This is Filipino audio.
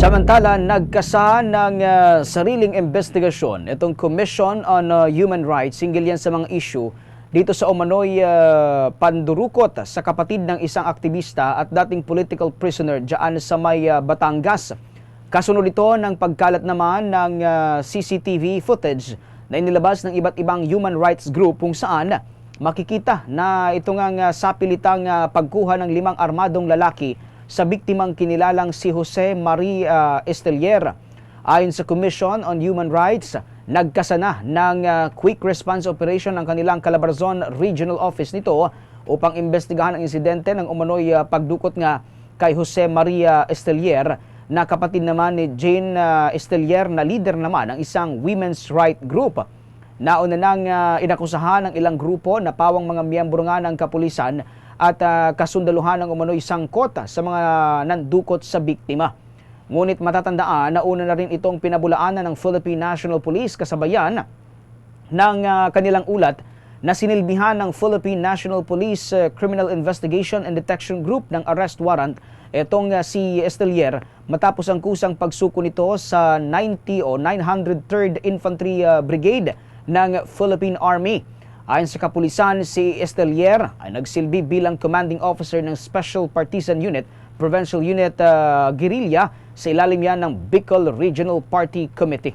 Samantala, nagkasa ng ah, sariling investigasyon itong Commission on ah, Human Rights hinggil yan sa mga issue dito sa umano'y ah, pandurukot sa kapatid ng isang aktivista at dating political prisoner dyan sa may ah, Batangas. Kasunod ito ng pagkalat naman ng ah, CCTV footage na inilabas ng iba't ibang human rights group kung saan makikita na ito nga sapilitang ah, pagkuha ng limang armadong lalaki sa biktimang kinilalang si Jose Maria Estelier. Ayon sa Commission on Human Rights, nagkasana ng ah, quick response operation ng kanilang Calabarzon Regional Office nito upang imbestigahan ang insidente ng umano'y ah, pagdukot nga kay Jose Maria Estelier na kapatid naman ni Jane ah, Estelier na leader naman ng isang women's right group. Nauna nang ah, inakusahan ng ilang grupo na pawang mga miyembro nga ng kapulisan at ah, kasundaluhan ng umano'y sangkot sa mga nandukot sa biktima. Ngunit matatandaan na una na rin itong pinabulaanan ng Philippine National Police kasabayan ng ah, kanilang ulat na sinilbihan ng Philippine National Police ah, Criminal Investigation and Detection Group ng arrest warrant itong ah, si Estelier matapos ang kusang pagsuko nito sa 90 o 903rd Infantry ah, Brigade ng Philippine Army. Ayon sa kapulisan, si Estelier ay nagsilbi bilang commanding officer ng Special Partisan Unit, Provincial Unit ah, Guerrilla sa ilalim yan ng Bicol Regional Party Committee.